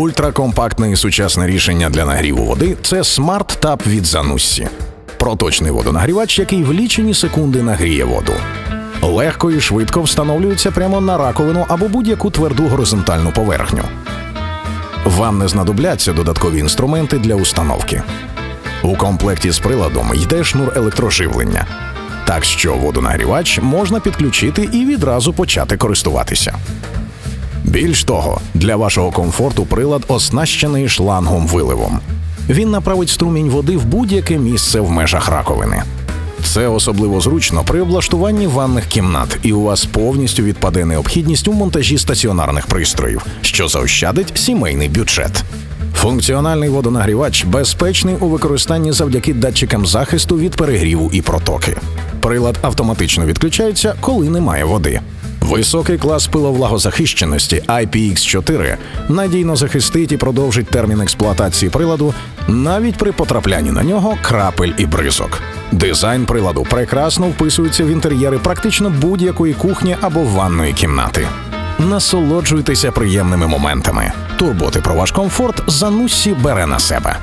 Ультракомпактне і сучасне рішення для нагріву води це Smart Tap від Zanussi. Проточний водонагрівач, який в лічені секунди нагріє воду. Легко і швидко встановлюється прямо на раковину або будь-яку тверду горизонтальну поверхню. Вам не знадобляться додаткові інструменти для установки. У комплекті з приладом йде шнур електроживлення, так що водонагрівач можна підключити і відразу почати користуватися. Більш того, для вашого комфорту прилад оснащений шлангом виливом. Він направить струмінь води в будь-яке місце в межах раковини. Це особливо зручно при облаштуванні ванних кімнат, і у вас повністю відпаде необхідність у монтажі стаціонарних пристроїв, що заощадить сімейний бюджет. Функціональний водонагрівач безпечний у використанні завдяки датчикам захисту від перегріву і протоки. Прилад автоматично відключається, коли немає води. Високий клас пиловлагозахищеності IPX4 надійно захистить і продовжить термін експлуатації приладу навіть при потраплянні на нього крапель і бризок. Дизайн приладу прекрасно вписується в інтер'єри практично будь-якої кухні або ванної кімнати. Насолоджуйтеся приємними моментами. Турботи про ваш комфорт Зануссі бере на себе.